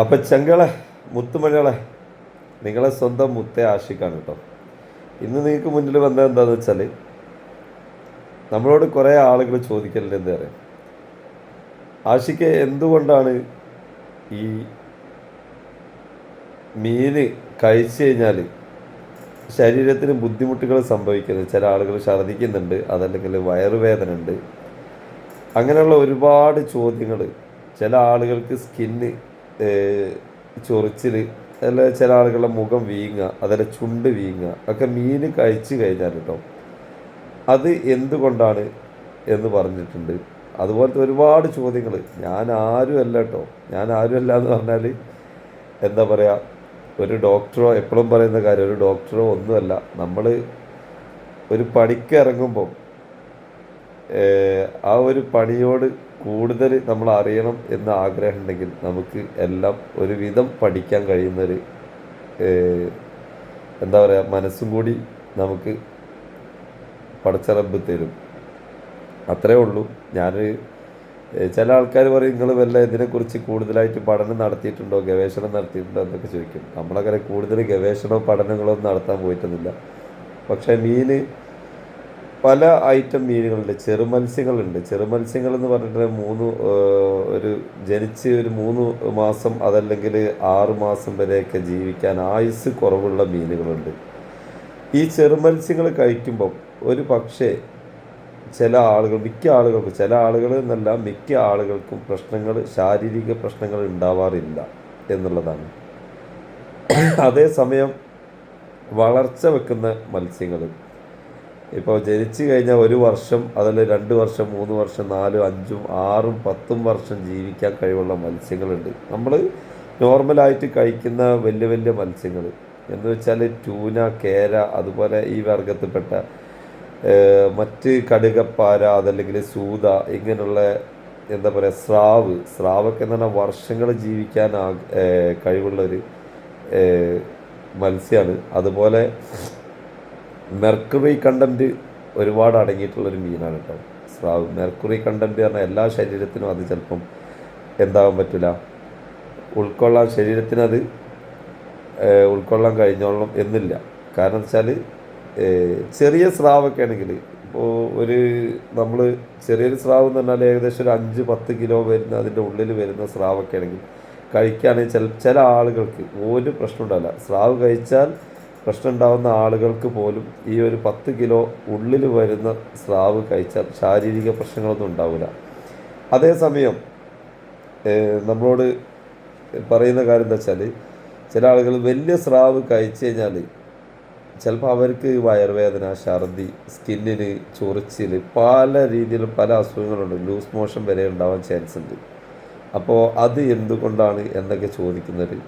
അപ്പം ചെങ്കളെ മുത്തുമണികളെ നിങ്ങളെ സ്വന്തം മുത്തെ ആഷിക്കാണ് കേട്ടോ ഇന്ന് നിങ്ങൾക്ക് മുന്നിൽ വന്നത് എന്താണെന്ന് വെച്ചാൽ നമ്മളോട് കുറേ ആളുകൾ ചോദിക്കലില്ല എന്താ പറയുക ആഷിക്ക് എന്തുകൊണ്ടാണ് ഈ മീന് കഴിച്ചു കഴിഞ്ഞാൽ ശരീരത്തിന് ബുദ്ധിമുട്ടുകൾ സംഭവിക്കുന്നത്? ചില ആളുകൾ ഛർദ്ദിക്കുന്നുണ്ട് അതല്ലെങ്കിൽ വയറുവേദന ഉണ്ട്. അങ്ങനെയുള്ള ഒരുപാട് ചോദ്യങ്ങൾ ചില ആളുകൾക്ക് സ്കിന്ന് ചൊറിച്ചിൽ അല്ല ചില ആളുകളുടെ മുഖം വീങ്ങുക അതല്ല ചുണ്ട് വീങ്ങുക ഒക്കെ മീൻ കഴിച്ചു കഴിഞ്ഞാൽ കേട്ടോ അത് എന്തുകൊണ്ടാണ് എന്ന് പറഞ്ഞിട്ടുണ്ട്. അതുപോലത്തെ ഒരുപാട് ചോദ്യങ്ങൾ ഞാൻ ആരും അല്ല കേട്ടോ ഞാൻ ആരും അല്ല എന്ന് പറഞ്ഞാൽ എന്താ പറയുക ഒരു ഡോക്ടറോ എപ്പോഴും പറയുന്ന കാര്യം ഒരു ഡോക്ടറോ ഒന്നുമല്ല. നമ്മൾ ഒരു പണിക്ക് ഇറങ്ങുമ്പോൾ ആ ഒരു പണിയോട് കൂടുതൽ നമ്മൾ അറിയണം എന്ന ആഗ്രഹം ഉണ്ടെങ്കിൽ നമുക്ക് എല്ലാം ഒരുവിധം പഠിക്കാൻ കഴിയുന്നൊരു എന്താ പറയുക മനസ്സും കൂടി നമുക്ക് പടച്ചറബ് തരും. അത്രേ ഉള്ളൂ. ഞാൻ ചില ആൾക്കാർ പറയും നിങ്ങൾ വല്ല ഇതിനെക്കുറിച്ച് കൂടുതലായിട്ട് പഠനം നടത്തിയിട്ടുണ്ടോ? ഗവേഷണം നടത്തിയിട്ടുണ്ടോ? എന്നൊക്കെ ചോദിക്കും. നമ്മളങ്ങനെ കൂടുതൽ ഗവേഷണവും പഠനങ്ങളോ നടത്താൻ പോയിട്ടൊന്നുമില്ല. പക്ഷേ മീന് പല ഐറ്റം മീനുകളുണ്ട് ചെറുമത്സ്യങ്ങളുണ്ട് ചെറുമത്സ്യങ്ങൾ എന്ന് പറഞ്ഞിട്ട് മൂന്ന് ഒരു ജനിച്ച് ഒരു മൂന്ന് മാസം അതല്ലെങ്കിൽ ആറ് മാസം വരെയൊക്കെ ജീവിക്കാൻ ആയുസ് കുറവുള്ള മീനുകളുണ്ട്. ഈ ചെറുമത്സ്യങ്ങൾ കഴിക്കുമ്പം ഒരു പക്ഷേ ചില ആളുകൾ മിക്ക ആളുകൾക്കും ചില ആളുകൾ എന്നല്ല മിക്ക ആളുകൾക്കും പ്രശ്നങ്ങൾ ശാരീരിക പ്രശ്നങ്ങൾ ഉണ്ടാവാറില്ല എന്നുള്ളതാണ്. അതേസമയം വളർച്ച വെക്കുന്ന മത്സ്യങ്ങൾ ഇപ്പോൾ ജനിച്ചു കഴിഞ്ഞാൽ ഒരു വർഷം അതിൽ രണ്ട് വർഷം മൂന്ന് വർഷം നാലും അഞ്ചും ആറും പത്തും വർഷം ജീവിക്കാൻ കഴിവുള്ള മത്സ്യങ്ങളുണ്ട്. നമ്മൾ നോർമലായിട്ട് കഴിക്കുന്ന വലിയ വലിയ മത്സ്യങ്ങൾ എന്ന് വെച്ചാൽ ട്യൂന കേര അതുപോലെ ഈ വർഗത്തിൽപ്പെട്ട മറ്റ് കടുകപ്പാര അതല്ലെങ്കിൽ സൂത ഇങ്ങനെയുള്ള എന്താ പറയുക സ്രാവ്. സ്രാവൊക്കെ എന്ന് പറഞ്ഞാൽ വർഷങ്ങൾ ജീവിക്കാൻ കഴിവുള്ളൊരു മത്സ്യമാണ് അതുപോലെ മെർക്കുറി കണ്ടന്റ് ഒരുപാട് അടങ്ങിയിട്ടുള്ളൊരു മീനാണ് കേട്ടോ. സ്രാവ് മെർക്കുറി കണ്ടന്റ് പറഞ്ഞാൽ എല്ലാ ശരീരത്തിനും അത് ചിലപ്പം എന്താകാൻ പറ്റില്ല ഉൾക്കൊള്ളാൻ ശരീരത്തിനത് ഉൾക്കൊള്ളാൻ കഴിഞ്ഞോളണം എന്നില്ല. കാരണം വെച്ചാൽ ചെറിയ സ്രാവൊക്കെ ആണെങ്കിൽ ഇപ്പോൾ ഒരു നമ്മൾ ചെറിയൊരു സ്രാവ് എന്ന് പറഞ്ഞാൽ ഏകദേശം ഒരു അഞ്ച് പത്ത് കിലോ വരുന്ന അതിന്റെ ഉള്ളിൽ വരുന്ന സ്രാവൊക്കെ ആണെങ്കിൽ കഴിക്കുകയാണെങ്കിൽ ചില ചില ആളുകൾക്ക് ഒരു പ്രശ്നം ഉണ്ടാവില്ല. സ്രാവ് കഴിച്ചാൽ പ്രശ്നം ഉണ്ടാകുന്ന ആളുകൾക്ക് പോലും ഈ ഒരു പത്ത് കിലോ ഉള്ളിൽ വരുന്ന സ്രാവ് കഴിച്ചാൽ ശാരീരിക പ്രശ്നങ്ങളൊന്നും ഉണ്ടാവില്ല. അതേസമയം നമ്മളോട് പറയുന്ന കാര്യം എന്താ വെച്ചാൽ ചില ആളുകൾ വലിയ സ്രാവ് കഴിച്ചു കഴിഞ്ഞാൽ ചിലപ്പോൾ അവർക്ക് വയറുവേദന ഛർദി സ്കിന്നിന് ചൊറിച്ചിൽ പല രീതിയിലും പല അസുഖങ്ങളുണ്ട്. ലൂസ് മോഷൻ വരെ ഉണ്ടാവാൻ ചാൻസ് ഉണ്ട് അപ്പോൾ അത് എന്തുകൊണ്ടാണ് എന്നൊക്കെ ചോദിക്കുന്നൊരു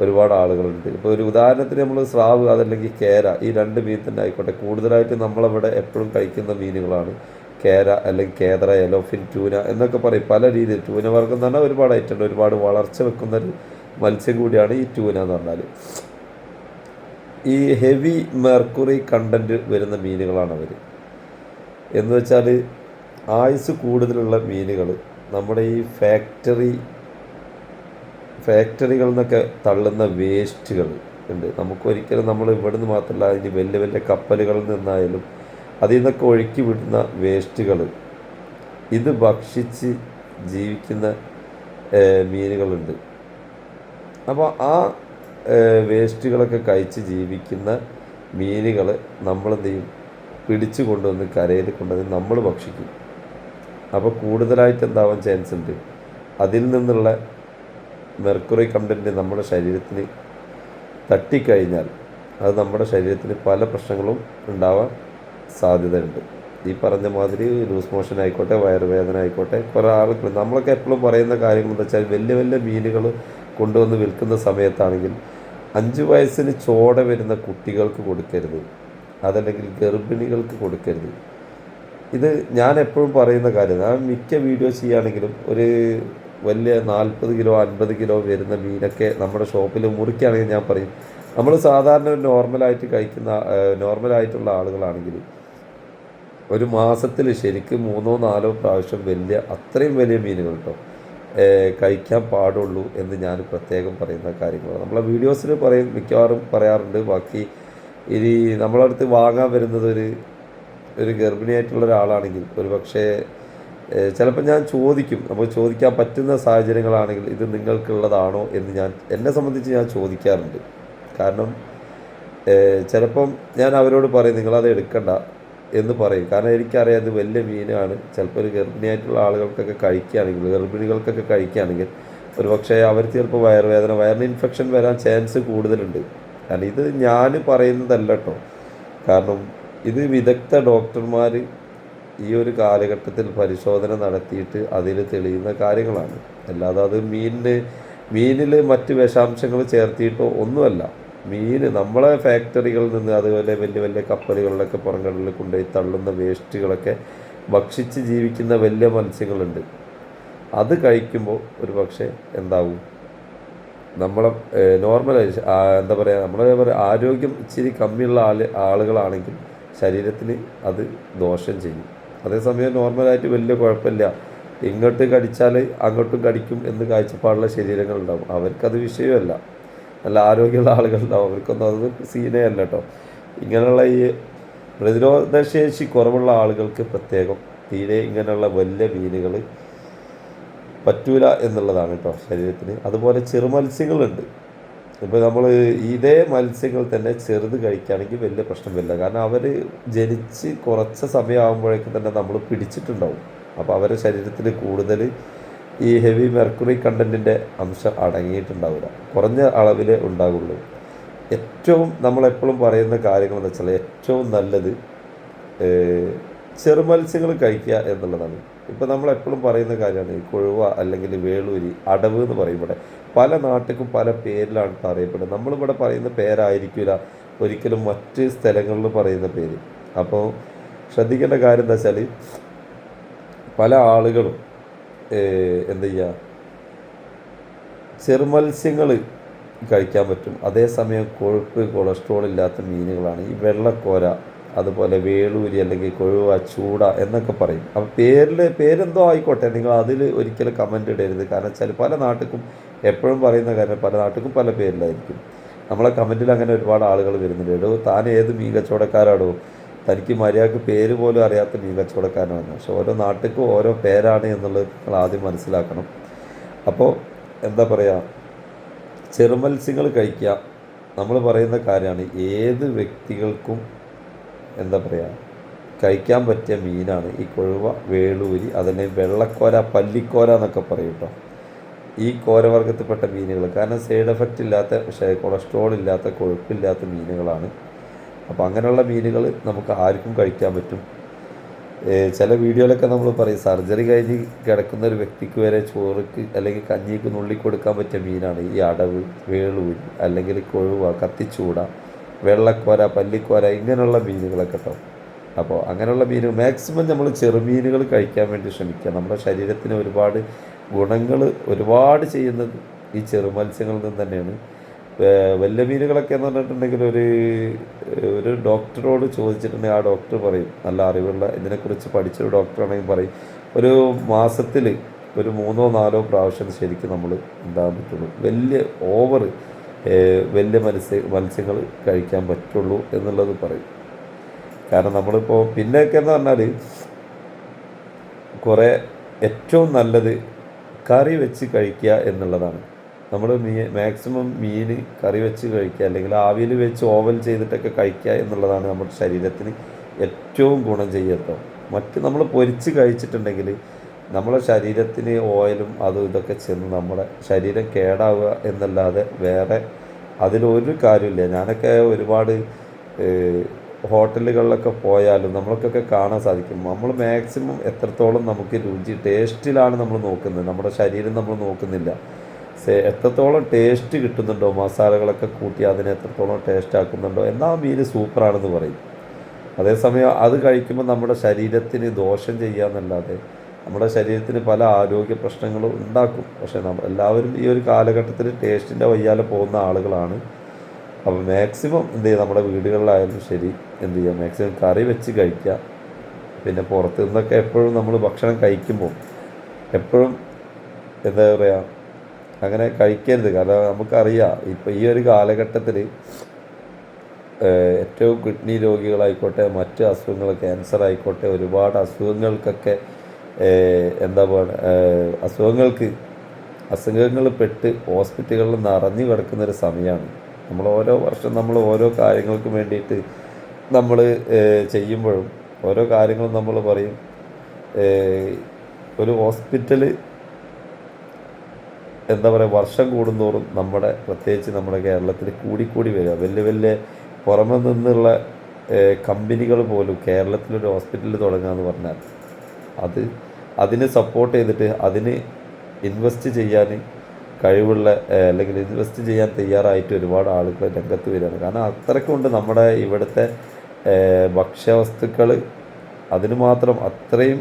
ഒരുപാട് ആളുകളുണ്ട്. ഇപ്പോൾ ഒരു ഉദാഹരണത്തിന് നമ്മൾ സ്രാവ് അതല്ലെങ്കിൽ കേര ഈ രണ്ട് മീൻ തന്നെ ആയിക്കോട്ടെ. കൂടുതലായിട്ട് നമ്മളവിടെ എപ്പോഴും കഴിക്കുന്ന മീനുകളാണ്. കേര അല്ലെങ്കിൽ കേദറ എലോഫിൻ ട്യൂന എന്നൊക്കെ പറയും. പല രീതിയിൽ ട്യൂന വർഗം എന്ന് പറഞ്ഞാൽ ഒരുപാട് ഐറ്റണ്ട് ഒരുപാട് വളർച്ച വെക്കുന്ന ഒരു മത്സ്യം കൂടിയാണ് ഈ ട്യൂന എന്ന് പറഞ്ഞാൽ. ഈ ഹെവി മെർക്കുറി കണ്ടന്റ് വരുന്ന മീനുകളാണ് അവർ എന്ന് വെച്ചാൽ ആയുസ് കൂടുതലുള്ള മീനുകൾ നമ്മുടെ ഈ ഫാക്ടറി ഫാക്ടറികളിൽ നിന്നൊക്കെ തള്ളുന്ന വേസ്റ്റുകൾ ഉണ്ട്. നമുക്കൊരിക്കലും നമ്മൾ ഇവിടെ നിന്ന് മാത്രമല്ല ഇനി വലിയ വലിയ കപ്പലുകളിൽ നിന്നായാലും അതിൽ നിന്നൊക്കെ ഒഴുക്കി വിടുന്ന വേസ്റ്റുകൾ ഇത് ഭക്ഷിച്ച് ജീവിക്കുന്ന മീനുകളുണ്ട്. അപ്പോൾ ആ വേസ്റ്റുകളൊക്കെ കഴിച്ച് ജീവിക്കുന്ന മീനുകൾ നമ്മളെന്ത് ചെയ്യും? പിടിച്ചു കൊണ്ടുവന്ന് കരയിൽ കൊണ്ടുവന്ന് നമ്മൾ ഭക്ഷിക്കും. അപ്പോൾ കൂടുതലായിട്ട് എന്താവാൻ ചാൻസ് ഉണ്ട്? അതിൽ നിന്നുള്ള മെർക്കുറി കണ്ടന്റ് നമ്മുടെ ശരീരത്തിന് തട്ടിക്കഴിഞ്ഞാൽ അത് നമ്മുടെ ശരീരത്തിന് പല പ്രശ്നങ്ങളും ഉണ്ടാവാൻ സാധ്യതയുണ്ട്. ഈ പറഞ്ഞ മാതിരി ലൂസ് മോഷൻ ആയിക്കോട്ടെ വയറുവേദന ആയിക്കോട്ടെ കുറേ ആൾക്ക് നമ്മളൊക്കെ എപ്പോഴും പറയുന്ന കാര്യങ്ങൾ എന്താ വെച്ചാൽ വലിയ വലിയ മീനുകൾ കൊണ്ടുവന്ന് വിൽക്കുന്ന സമയത്താണെങ്കിൽ അഞ്ച് വയസ്സിന് ചോട വരുന്ന കുട്ടികൾക്ക് കൊടുക്കരുത്. അതല്ലെങ്കിൽ ഗർഭിണികൾക്ക് കൊടുക്കരുത്. ഇത് ഞാൻ എപ്പോഴും പറയുന്ന കാര്യം ഞാൻ മിക്ക വീഡിയോ ചെയ്യുകയാണെങ്കിലും ഒരു വലിയ നാൽപ്പത് കിലോ അൻപത് കിലോ വരുന്ന മീനൊക്കെ നമ്മുടെ ഷോപ്പിൽ മുറിക്കുകയാണെങ്കിൽ ഞാൻ പറയും. നമ്മൾ സാധാരണ ഒരു നോർമലായിട്ട് കഴിക്കുന്ന നോർമലായിട്ടുള്ള ആളുകളാണെങ്കിൽ ഒരു മാസത്തിൽ ശരിക്കും മൂന്നോ നാലോ പ്രാവശ്യം വലിയ അത്രയും വലിയ മീനുകൾ കേട്ടോ കഴിക്കാൻ പാടുള്ളൂ എന്ന് ഞാൻ പ്രത്യേകം പറയുന്ന കാര്യങ്ങൾ നമ്മളെ വീഡിയോസിൽ പറയും മിക്കവാറും പറയാറുണ്ട്. ബാക്കി ഇനി നമ്മളടുത്ത് വാങ്ങാൻ വരുന്നത് ഒരു ഒരു ഗർഭിണിയായിട്ടുള്ള ഒരാളാണെങ്കിൽ ഒരു പക്ഷേ ചിലപ്പോൾ ഞാൻ ചോദിക്കും. അപ്പോൾ ചോദിക്കാൻ പറ്റുന്ന സാഹചര്യങ്ങളാണെങ്കിൽ ഇത് നിങ്ങൾക്കുള്ളതാണോ എന്ന് ഞാൻ എന്നെ സംബന്ധിച്ച് ഞാൻ ചോദിക്കാറുണ്ട്. കാരണം ചിലപ്പം ഞാൻ അവരോട് പറയും നിങ്ങളത് എടുക്കണ്ട എന്ന് പറയും. കാരണം എനിക്കറിയാം ഇത് വലിയ മീനാണ്. ചിലപ്പോൾ ഒരു ഗർഭിണിയായിട്ടുള്ള ആളുകൾക്കൊക്കെ കഴിക്കുകയാണെങ്കിൽ ഗർഭിണികൾക്കൊക്കെ കഴിക്കുകയാണെങ്കിൽ ഒരു പക്ഷേ അവർ ചിലപ്പോൾ വയറുവേദന വയറിന് ഇൻഫെക്ഷൻ വരാൻ ചാൻസ് കൂടുതലുണ്ട്. കാരണം ഇത് ഞാൻ പറയുന്നതല്ല കേട്ടോ. കാരണം ഇത് വിദഗ്ധ ഡോക്ടർമാർ ഈ ഒരു കാലഘട്ടത്തിൽ പരിശോധന നടത്തിയിട്ട് അതിൽ തെളിയുന്ന കാര്യങ്ങളാണ്. അല്ലാതെ അത് മീനിന് മീനിൽ മറ്റ് വിഷാംശങ്ങൾ ചേർത്തിയിട്ടോ ഒന്നുമല്ല. മീൻ നമ്മളെ ഫാക്ടറികളിൽ നിന്ന് അതുപോലെ വലിയ വലിയ കപ്പലുകളിലൊക്കെ പുറംകടലിൽ കൊണ്ടുപോയി തള്ളുന്ന വേസ്റ്റുകളൊക്കെ ഭക്ഷിച്ച് ജീവിക്കുന്ന വലിയ മത്സ്യങ്ങളുണ്ട്. അത് കഴിക്കുമ്പോൾ ഒരു പക്ഷേ എന്താവും? നമ്മളെ നോർമൽ എന്താ പറയുക നമ്മളെ പറയുക ആരോഗ്യം ഇച്ചിരി കമ്മിയുള്ള ആൾ ആളുകളാണെങ്കിൽ ശരീരത്തിന് അത് ദോഷം ചെയ്യും. അതേസമയം നോർമലായിട്ട് വലിയ കുഴപ്പമില്ല. ഇങ്ങോട്ട് കടിച്ചാൽ അങ്ങോട്ടും കടിക്കും എന്ന് കാഴ്ചപ്പാടുള്ള ശരീരങ്ങളുണ്ടാവും. അവർക്കത് വിഷയമല്ല. നല്ല ആരോഗ്യമുള്ള ആളുകളുണ്ടാവും. അവർക്കൊന്നും അത് സീനേ അല്ല കേട്ടോ. ഇങ്ങനെയുള്ള ഈ പ്രതിരോധശേഷി കുറവുള്ള ആളുകൾക്ക് പ്രത്യേകം തീരെ ഇങ്ങനെയുള്ള വലിയ മീനുകൾ പറ്റൂല എന്നുള്ളതാണ് കേട്ടോ ശരീരത്തിന്. അതുപോലെ ചെറുമത്സ്യങ്ങളുണ്ട് ഇപ്പോൾ നമ്മൾ ഇതേ മത്സ്യങ്ങൾ തന്നെ ചെറുത് കഴിക്കുകയാണെങ്കിൽ വലിയ പ്രശ്നം വരില്ല കാരണം അവർ ജനിച്ച് കുറച്ച് സമയമാകുമ്പോഴേക്കും തന്നെ നമ്മൾ പിടിച്ചിട്ടുണ്ടാവും. അപ്പോൾ അവരുടെ ശരീരത്തിൽ കൂടുതൽ ഈ ഹെവി മെർക്കുറി കണ്ടന്റിന്റെ അംശം അടങ്ങിയിട്ടുണ്ടാവില്ല. കുറഞ്ഞ അളവിലേ ഉണ്ടാകുള്ളൂ ഏറ്റവും നമ്മളെപ്പോഴും പറയുന്ന കാര്യങ്ങൾ എന്ന് വെച്ചാൽ ഏറ്റവും നല്ലത് ചെറുമത്സ്യങ്ങൾ കഴിക്കുക എന്നുള്ളതാണ്. ഇപ്പോൾ നമ്മളെപ്പോഴും പറയുന്ന കാര്യമാണ് ഈ കൊഴുവ അല്ലെങ്കിൽ വേളൂരി അടവ് എന്ന് പറയും ഇവിടെ പല നാട്ടിലും പല പേരിലാണ് അറിയപ്പെടുന്നത് നമ്മളിവിടെ പറയുന്ന പേരായിരിക്കില്ല ഒരിക്കലും മറ്റ് സ്ഥലങ്ങളിൽ പറയുന്ന പേര്. അപ്പോൾ ശ്രദ്ധിക്കേണ്ട കാര്യം എന്താ വെച്ചാൽ പല ആളുകളും എന്ത് ചെയ്യുക ചെറുമത്സ്യങ്ങൾ കഴിക്കാൻ പറ്റും. അതേസമയം കൊഴുപ്പ് കൊളസ്ട്രോൾ ഇല്ലാത്ത മീനുകളാണ് ഈ വെള്ളക്കോര അതുപോലെ വേളൂരി അല്ലെങ്കിൽ കൊഴുവ ചൂട എന്നൊക്കെ പറയും. അപ്പോൾ പേരിൽ പേരെന്തോ ആയിക്കോട്ടെ. നിങ്ങൾ അതിൽ ഒരിക്കലും കമന്റ് ഇടരുത്. കാരണം വെച്ചാൽ പല നാട്ടിലും എപ്പോഴും പറയുന്ന കാര്യം പല നാട്ടിലും പല പേരിലായിരിക്കും. നമ്മളെ കമന്റിൽ അങ്ങനെ ഒരുപാട് ആളുകൾ വരുന്നുണ്ട്. എടോ താൻ ഏത് മീൻ കച്ചവടക്കാരാടോ തനിക്ക് മര്യാദയ്ക്ക് പേര് പോലും അറിയാത്ത മീൻ കച്ചവടക്കാരനാണ് പക്ഷെ ഓരോ നാട്ടിലും ഓരോ പേരാണ് എന്നുള്ളത് നിങ്ങൾ ആദ്യം മനസ്സിലാക്കണം. അപ്പോൾ എന്താ പറയുക ചെറുമത്സ്യങ്ങൾ കഴിക്കുക. നമ്മൾ പറയുന്ന കാര്യമാണ് ഏത് വ്യക്തികൾക്കും എന്താ പറയുക കഴിക്കാൻ പറ്റിയ മീനാണ് ഈ കൊഴുവ വേളൂരി അതിനെ വെള്ളക്കോര പല്ലിക്കോര എന്നൊക്കെ പറയും കേട്ടോ ഈ കോരവർഗത്തിൽപ്പെട്ട മീനുകൾ കാരണം സൈഡ് എഫക്റ്റ് ഇല്ലാത്ത പക്ഷേ കൊളസ്ട്രോൾ ഇല്ലാത്ത കൊഴുപ്പില്ലാത്ത മീനുകളാണ്. അപ്പോൾ അങ്ങനെയുള്ള മീനുകൾ നമുക്ക് ആർക്കും കഴിക്കാൻ പറ്റും. ചില വീഡിയോയിലൊക്കെ നമ്മൾ പറയും സർജറി കഴിഞ്ഞ് കിടക്കുന്ന ഒരു വ്യക്തിക്ക് വരെ ചോറുക്ക് അല്ലെങ്കിൽ കഞ്ഞിക്ക് നുള്ളി കൊടുക്കാൻ പറ്റിയ മീനാണ് ഈ അടവ് വേളൂരി അല്ലെങ്കിൽ കൊഴുവ കത്തിച്ചൂട. വെള്ളക്കോര പല്ലിക്കോര ഇങ്ങനെയുള്ള മീനുകളൊക്കെ കേട്ടോ അപ്പോൾ അങ്ങനെയുള്ള മീനുകൾ മാക്സിമം നമ്മൾ ചെറുമീനുകൾ കഴിക്കാൻ വേണ്ടി ശ്രമിക്കുക. നമ്മുടെ ശരീരത്തിന് ഒരുപാട് ഗുണങ്ങൾ ഒരുപാട് ചെയ്യുന്നത് ഈ ചെറുമത്സ്യങ്ങളിൽ നിന്ന് തന്നെയാണ്. വല്ല മീനുകളൊക്കെ എന്ന് പറഞ്ഞിട്ടുണ്ടെങ്കിൽ ഒരു ഒരു ഡോക്ടറോട് ചോദിച്ചിട്ടുണ്ടെങ്കിൽ ആ ഡോക്ടർ പറയും. നല്ല അറിവുള്ള ഇതിനെക്കുറിച്ച് പഠിച്ചൊരു ഡോക്ടറാണെങ്കിൽ പറയും. ഒരു മാസത്തിൽ ഒരു മൂന്നോ നാലോ പ്രാവശ്യം ശരിക്കും നമ്മൾ പറ്റുള്ളൂ വലിയ ഓവർ വലിയ മത്സ്യ മത്സ്യങ്ങൾ കഴിക്കാൻ പറ്റുള്ളൂ എന്നുള്ളത് പറയും. കാരണം നമ്മളിപ്പോൾ പിന്നെയൊക്കെ എന്ന് പറഞ്ഞാൽ കുറേ ഏറ്റവും നല്ലത് കറി വെച്ച് കഴിക്കുക എന്നുള്ളതാണ്. നമ്മൾ മീ മാക്സിമം മീൻ കറി വെച്ച് കഴിക്കുക അല്ലെങ്കിൽ ആവിയിൽ വെച്ച് ഓവൽ ചെയ്തിട്ടൊക്കെ കഴിക്കുക എന്നുള്ളതാണ് നമ്മുടെ ശരീരത്തിന് ഏറ്റവും ഗുണം ചെയ്യട്ടോ മറ്റ് നമ്മൾ പൊരിച്ച് കഴിച്ചിട്ടുണ്ടെങ്കിൽ നമ്മളെ ശരീരത്തിന് ഓയിലും അതും ഇതൊക്കെ ചെന്ന് നമ്മുടെ ശരീരം കേടാവുക എന്നല്ലാതെ വേറെ അതിലൊരു കാര്യമില്ല ഞാനൊക്കെ ഒരുപാട് ഹോട്ടലുകളിലൊക്കെ പോയാലും നമ്മൾക്കൊക്കെ കാണാൻ സാധിക്കും. നമ്മൾ മാക്സിമം എത്രത്തോളം നമുക്ക് രുചി ടേസ്റ്റിലാണ് നമ്മൾ നോക്കുന്നത്. നമ്മുടെ ശരീരം നമ്മൾ നോക്കുന്നില്ല. എത്രത്തോളം ടേസ്റ്റ് കിട്ടുന്നുണ്ടോ മസാലകളൊക്കെ കൂട്ടി അതിനെ എത്രത്തോളം ടേസ്റ്റ് ആക്കുന്നുണ്ടോ എന്നാൽ മീൻ സൂപ്പറാണെന്ന് പറയും. അതേസമയം അത് കഴിക്കുമ്പോൾ നമ്മുടെ ശരീരത്തിന് ദോഷം ചെയ്യാന്നല്ലാതെ നമ്മുടെ ശരീരത്തിന് പല ആരോഗ്യ പ്രശ്നങ്ങളും ഉണ്ടാക്കും. പക്ഷേ നമ്മൾ എല്ലാവരും ഈ ഒരു കാലഘട്ടത്തിൽ ടേസ്റ്റിന്റെ വയ്യാലെ പോകുന്ന ആളുകളാണ്. അപ്പോൾ മാക്സിമം എന്ത് ചെയ്യുക നമ്മുടെ വീടുകളിലായാലും ശരി എന്ത് ചെയ്യുക മാക്സിമം കറി വെച്ച് കഴിക്കുക. പിന്നെ പുറത്ത് നിന്നൊക്കെ എപ്പോഴും നമ്മൾ ഭക്ഷണം കഴിക്കുമ്പോൾ എപ്പോഴും എന്താ പറയുക അങ്ങനെ കഴിക്കരുത്. കാരണം നമുക്കറിയാം ഇപ്പോൾ ഈ ഒരു കാലഘട്ടത്തിൽ ഏറ്റവും കിഡ്നി രോഗികളായിക്കോട്ടെ മറ്റ് അസുഖങ്ങൾ ക്യാൻസർ ആയിക്കോട്ടെ ഒരുപാട് അസുഖങ്ങൾക്കൊക്കെ എന്താ പറയുക അസുഖങ്ങൾക്ക് അസുഖങ്ങൾ പെട്ട് ഹോസ്പിറ്റലുകളിൽ നിറഞ്ഞു കിടക്കുന്നൊരു സമയമാണ്. നമ്മൾ ഓരോ വർഷം നമ്മൾ ഓരോ കാര്യങ്ങൾക്ക് വേണ്ടിയിട്ട് നമ്മൾ ചെയ്യുമ്പോഴും ഓരോ കാര്യങ്ങളും നമ്മൾ പറയും. ഒരു ഹോസ്പിറ്റൽ എന്താ പറയുക വർഷം കൂടുന്തോറും നമ്മുടെ പ്രത്യേകിച്ച് നമ്മുടെ കേരളത്തിൽ കൂടിക്കൂടി വരിക. വലിയ വലിയ പുറമെ നിന്നുള്ള കമ്പനികൾ പോലും കേരളത്തിലൊരു ഹോസ്പിറ്റൽ തുടങ്ങുക എന്ന് പറഞ്ഞാൽ അത് അതിനെ സപ്പോർട്ട് ചെയ്തിട്ട് അതിന് ഇൻവെസ്റ്റ് ചെയ്യാൻ കഴിവുള്ള അല്ലെങ്കിൽ ഇൻവെസ്റ്റ് ചെയ്യാൻ തയ്യാറായിട്ട് ഒരുപാട് ആളുകൾ രംഗത്ത് വരികയാണ്. കാരണം അത്രയ്ക്കുണ്ട് നമ്മുടെ ഇവിടുത്തെ ഭക്ഷ്യവസ്തുക്കൾ. അതിന് മാത്രം അത്രയും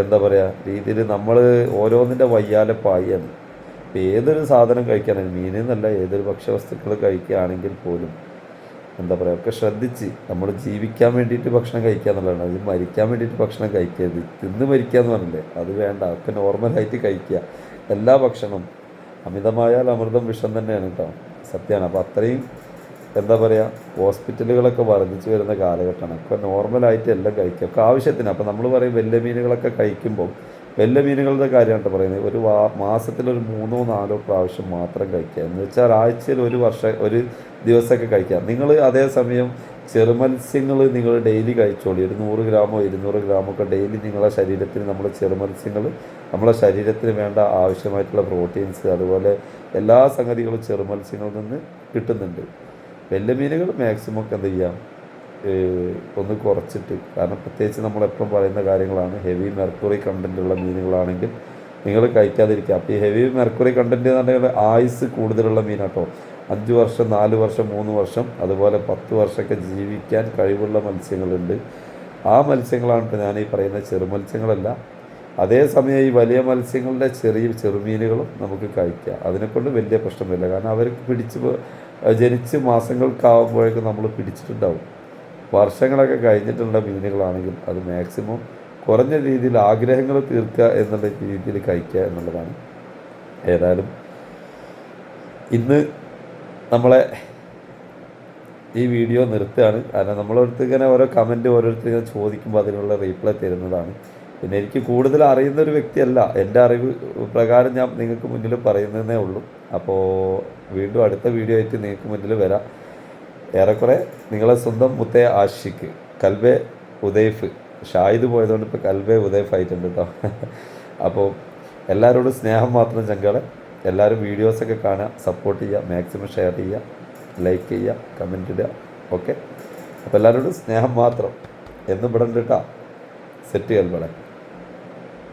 എന്താ പറയുക രീതിയിൽ നമ്മൾ ഓരോന്നിന്റെ വയ്യാലെ പായാണ് ഇപ്പം ഏതൊരു സാധനം കഴിക്കാനും മീനെന്നല്ല ഏതൊരു ഭക്ഷ്യവസ്തുക്കൾ കഴിക്കുകയാണെങ്കിൽ പോലും എന്താ പറയുക ഒക്കെ ശ്രദ്ധിച്ച് നമ്മൾ ജീവിക്കാൻ വേണ്ടിയിട്ട് ഭക്ഷണം കഴിക്കുക എന്നുള്ളതാണ്. അത് മരിക്കാൻ വേണ്ടിയിട്ട് ഭക്ഷണം കഴിക്കരുത്. തിന്ന് മരിക്കുക എന്ന് പറഞ്ഞില്ലേ? അത് വേണ്ട. ഒക്കെ നോർമലായിട്ട് കഴിക്കുക. എല്ലാ ഭക്ഷണവും അമിതമായാൽ അമൃതം വിഷം തന്നെയാണ് കേട്ടോ. സത്യമാണ് അപ്പോൾ അത്രയും എന്താ പറയുക ഹോസ്പിറ്റലുകളൊക്കെ വർദ്ധിച്ചു വരുന്ന കാലഘട്ടമാണ്. അപ്പോൾ നോർമലായിട്ട് എല്ലാം കഴിക്കുക. ഒക്കെ ആവശ്യത്തിന്. അപ്പോൾ നമ്മൾ പറയും വലിയ മീനുകളൊക്കെ കഴിക്കുമ്പോൾ വലിയ മീനുകളുടെ കാര്യമാണ് പറയുന്നത് ഒരു മാസത്തിൽ ഒരു മൂന്നോ നാലോ പ്രാവശ്യം മാത്രം കഴിക്കുക. എന്ന് വെച്ചാൽ ആഴ്ചയിൽ ഒരു വർഷം ഒരു ദിവസമൊക്കെ കഴിക്കുക. നിങ്ങൾ അതേസമയം ചെറുമത്സ്യങ്ങൾ നിങ്ങൾ ഡെയിലി കഴിച്ചോളി. ഒരു നൂറ് ഗ്രാമോ ഇരുന്നൂറ് ഗ്രാമോ ഒക്കെ ഡെയിലി നിങ്ങളെ ശരീരത്തിന് നമ്മൾ ചെറുമത്സ്യങ്ങൾ നമ്മളെ ശരീരത്തിന് വേണ്ട ആവശ്യമായിട്ടുള്ള പ്രോട്ടീൻസ് അതുപോലെ എല്ലാ സംഗതികളും ചെറുമത്സ്യങ്ങളിൽ നിന്ന് കിട്ടുന്നുണ്ട്. വലിയ മീനുകൾ മാക്സിമം ഒക്കെ എന്ത് ചെയ്യാം? ഒന്ന് കുറച്ചിട്ട്. കാരണം പ്രത്യേകിച്ച് നമ്മളെപ്പം പറയുന്ന കാര്യങ്ങളാണ്. ഹെവി മെർക്കുറി കണ്ടന്റുള്ള മീനുകളാണെങ്കിൽ നിങ്ങൾ കഴിക്കാതിരിക്കുക. അപ്പോൾ ഈ ഹെവി മെർക്കുറി കണ്ടന്റ് എന്ന് പറഞ്ഞാൽ ആയുസ് കൂടുതലുള്ള മീനാട്ടോ. അഞ്ച് വർഷം നാല് വർഷം മൂന്ന് വർഷം അതുപോലെ പത്ത് വർഷമൊക്കെ ജീവിക്കാൻ കഴിവുള്ള മത്സ്യങ്ങളുണ്ട്. ആ മത്സ്യങ്ങളാണ് ഞാൻ ഈ പറയുന്ന ചെറുമത്സ്യങ്ങളല്ല അതേസമയം ഈ വലിയ മത്സ്യങ്ങളുടെ ചെറിയ ചെറുമീനുകളും നമുക്ക് കഴിക്കാം. അതിനെക്കൊണ്ട് വലിയ പ്രശ്നമില്ല കാരണം അവർക്ക് പിടിച്ച് ജനിച്ച് മാസങ്ങൾക്കാവുമ്പോഴേക്കും നമ്മൾ പിടിച്ചിട്ടുണ്ടാവും. വർഷങ്ങളൊക്കെ കഴിഞ്ഞിട്ടുള്ള മീനുകളാണെങ്കിൽ അത് മാക്സിമം കുറഞ്ഞ രീതിയിൽ ആഗ്രഹങ്ങൾ തീർക്കുക എന്നുള്ള രീതിയിൽ കഴിക്കുക എന്നുള്ളതാണ്. ഏതായാലും ഇന്ന് നമ്മളെ ഈ വീഡിയോ നിർത്തുകയാണ്. കാരണം നമ്മളടുത്ത് ഇങ്ങനെ ഓരോ കമന്റ് ഓരോരുത്തർ ഇങ്ങനെ ചോദിക്കുമ്പോൾ അതിനുള്ള റീപ്ലൈ തരുന്നതാണ്. പിന്നെ എനിക്ക് കൂടുതൽ അറിയുന്ന ഒരു വ്യക്തിയല്ല. എന്റെ അറിവ് പ്രകാരം ഞാൻ നിങ്ങൾക്ക് മുന്നിൽ പറയുന്നതേ ഉള്ളൂ. അപ്പോൾ വീണ്ടും അടുത്ത വീഡിയോ ആയിട്ട് നിങ്ങൾക്ക് മുന്നിൽ വരാം. ഏറെക്കുറെ നിങ്ങളെ സ്വന്തം മുത്തേ ആഷിക്ക് കൽബെ ഉദയ്ഫ്. ഷായിദ് പോയതുകൊണ്ട് ഇപ്പോൾ കൽബെ ഉദയ്ഫ് ആയിട്ടുണ്ട് കേട്ടോ അപ്പോൾ എല്ലാവരോടും സ്നേഹം മാത്രം ചങ്കളെ. എല്ലാവരും വീഡിയോസൊക്കെ കാണുക സപ്പോർട്ട് ചെയ്യുക മാക്സിമം ഷെയർ ചെയ്യുക ലൈക്ക് ചെയ്യുക കമന്റ് ഇടുക. ഓക്കെ അപ്പോൾ എല്ലാവരോടും സ്നേഹം മാത്രം. എന്നും ഇവിടെ ഉണ്ട് കേട്ടോ സെറ്റ് കൽബളെ